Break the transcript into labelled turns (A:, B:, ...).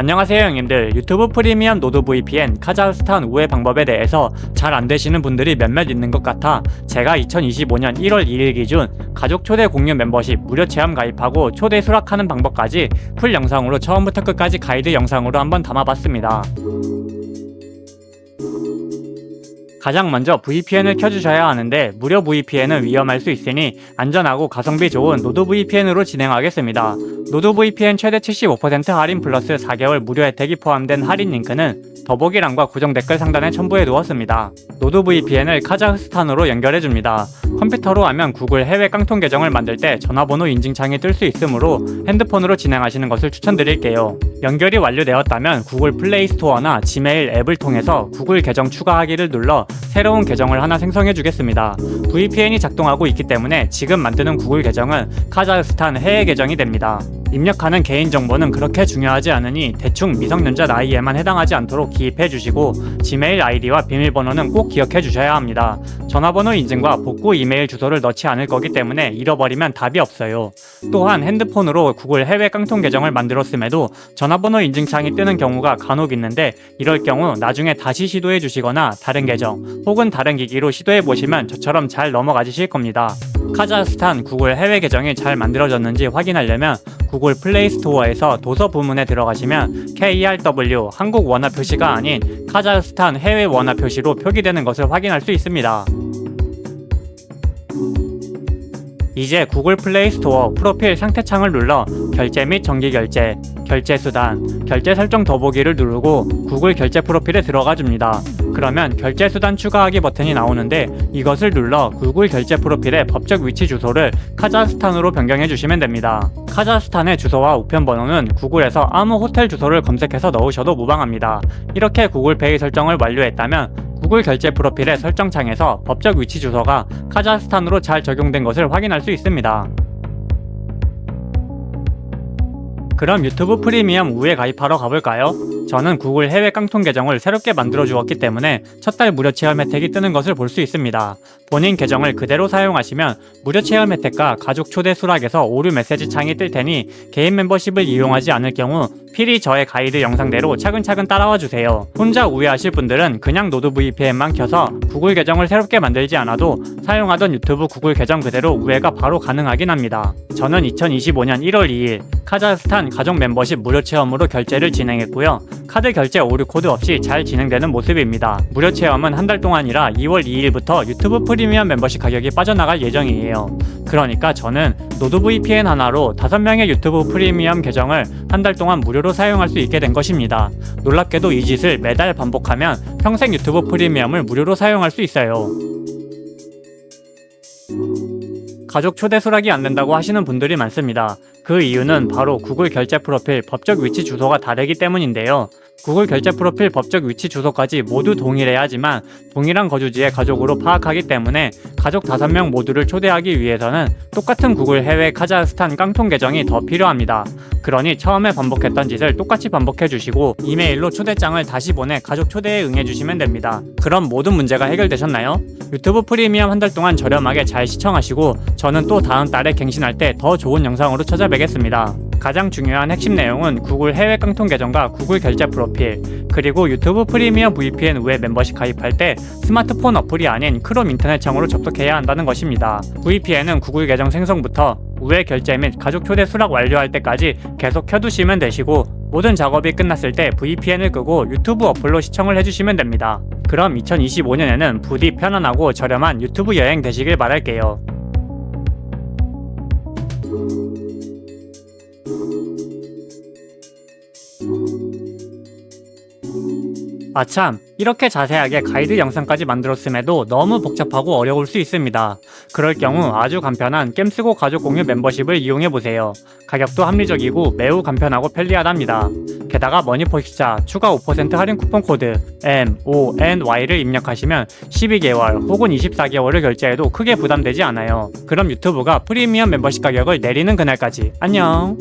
A: 안녕하세요 형님들. 유튜브 프리미엄 노드 VPN 카자흐스탄 우회 방법에 대해서 잘 안되시는 분들이 몇몇 있는 것 같아 제가 2025년 1월 2일 기준 가족 초대 공유 멤버십 무료 체험 가입하고 초대 수락하는 방법까지 풀 영상으로 처음부터 끝까지 가이드 영상으로 한번 담아봤습니다 가장 먼저 VPN을 켜주셔야 하는데 무료 VPN은 위험할 수 있으니 안전하고 가성비 좋은 노드 VPN으로 진행하겠습니다. 노드 VPN 최대 75% 할인 플러스 4개월 무료 혜택이 포함된 할인 링크는 더보기란과 고정 댓글 상단에 첨부해 두었습니다. 노드 VPN을 카자흐스탄으로 연결해 줍니다. 컴퓨터로 하면 구글 해외 깡통 계정을 만들 때 전화번호 인증창이 뜰 수 있으므로 핸드폰으로 진행하시는 것을 추천드릴게요. 연결이 완료되었다면 구글 플레이 스토어나 지메일 앱을 통해서 구글 계정 추가하기를 눌러 새로운 계정을 하나 생성해 주겠습니다. VPN이 작동하고 있기 때문에 지금 만드는 구글 계정은 카자흐스탄 해외 계정이 됩니다. 입력하는 개인정보는 그렇게 중요하지 않으니 대충 미성년자 나이에만 해당하지 않도록 기입해 주시고 지메일 아이디와 비밀번호는 꼭 기억해 주셔야 합니다. 전화번호 인증과 복구 이메일 주소를 넣지 않을 거기 때문에 잃어버리면 답이 없어요. 또한 핸드폰으로 구글 해외 깡통 계정을 만들었음에도 전화번호 인증창이 뜨는 경우가 간혹 있는데 이럴 경우 나중에 다시 시도해 주시거나 다른 계정 혹은 다른 기기로 시도해 보시면 저처럼 잘 넘어가지실 겁니다. 카자흐스탄 구글 해외 계정이 잘 만들어졌는지 확인하려면 구글 플레이 스토어에서 도서 부문에 들어가시면 KRW 한국 원화 표시가 아닌 카자흐스탄 해외 원화 표시로 표기되는 것을 확인할 수 있습니다. 이제 구글 플레이 스토어 프로필 상태 창을 눌러 결제 및 정기 결제, 결제 수단, 결제 설정 더보기를 누르고 구글 결제 프로필에 들어가 줍니다. 그러면 결제 수단 추가하기 버튼이 나오는데 이것을 눌러 구글 결제 프로필의 법적 위치 주소를 카자흐스탄으로 변경해 주시면 됩니다. 카자흐스탄의 주소와 우편 번호는 구글에서 아무 호텔 주소를 검색해서 넣으셔도 무방합니다. 이렇게 구글 페이 설정을 완료했다면 구글 결제 프로필의 설정창에서 법적 위치 주소가 카자흐스탄으로 잘 적용된 것을 확인할 수 있습니다. 그럼 유튜브 프리미엄 우에 가입하러 가볼까요? 저는 구글 해외 깡통 계정을 새롭게 만들어 주었기 때문에 첫 달 무료 체험 혜택이 뜨는 것을 볼 수 있습니다. 본인 계정을 그대로 사용하시면 무료 체험 혜택과 가족 초대 수락에서 오류 메시지 창이 뜰 테니 개인 멤버십을 이용하지 않을 경우 필히 저의 가이드 영상대로 차근차근 따라와 주세요. 혼자 우회하실 분들은 그냥 노드 VPN만 켜서 구글 계정을 새롭게 만들지 않아도 사용하던 유튜브 구글 계정 그대로 우회가 바로 가능하긴 합니다. 저는 2025년 1월 2일 카자흐스탄 가족 멤버십 무료 체험으로 결제를 진행했고요. 카드 결제 오류 코드 없이 잘 진행되는 모습입니다. 무료 체험은 한 달 동안이라 2월 2일부터 유튜브 프리미엄 멤버십 가격이 빠져나갈 예정이에요. 그러니까 저는 노드 VPN 하나로 5명의 유튜브 프리미엄 계정을 한 달 동안 무료로 사용할 수 있게 된 것입니다. 놀랍게도 이 짓을 매달 반복하면 평생 유튜브 프리미엄을 무료로 사용할 수 있어요. 가족 초대 수락이 안 된다고 하시는 분들이 많습니다. 그 이유는 바로 구글 결제 프로필 법적 위치 주소가 다르기 때문인데요. 구글 결제 프로필 법적 위치 주소까지 모두 동일해야 하지만 동일한 거주지의 가족으로 파악하기 때문에 가족 5명 모두를 초대하기 위해서는 똑같은 구글 해외 카자흐스탄 깡통 계정이 더 필요합니다. 그러니 처음에 반복했던 짓을 똑같이 반복해 주시고 이메일로 초대장을 다시 보내 가족 초대에 응해 주시면 됩니다. 그럼 모든 문제가 해결되셨나요? 유튜브 프리미엄 한 달 동안 저렴하게 잘 시청하시고 저는 또 다음 달에 갱신할 때 더 좋은 영상으로 찾아뵙겠습니다. 가장 중요한 핵심 내용은 구글 해외 깡통 계정과 구글 결제 프로필, 그리고 유튜브 프리미엄 VPN 외 멤버십 가입할 때 스마트폰 어플이 아닌 크롬 인터넷 창으로 접속해야 한다는 것입니다. VPN은 구글 계정 생성부터 우회 결제 및 가족 초대 수락 완료할 때까지 계속 켜두시면 되시고 모든 작업이 끝났을 때 VPN을 끄고 유튜브 어플로 시청을 해주시면 됩니다. 그럼 2025년에는 부디 편안하고 저렴한 유튜브 여행 되시길 바랄게요. Thank you. 아참, 이렇게 자세하게 가이드 영상까지 만들었음에도 너무 복잡하고 어려울 수 있습니다. 그럴 경우 아주 간편한 겜쓰고 가족 공유 멤버십을 이용해보세요. 가격도 합리적이고 매우 간편하고 편리하답니다. 게다가 머니포식자 추가 5% 할인 쿠폰 코드 MONY를 입력하시면 12개월 혹은 24개월을 결제해도 크게 부담되지 않아요. 그럼 유튜브가 프리미엄 멤버십 가격을 내리는 그날까지 안녕!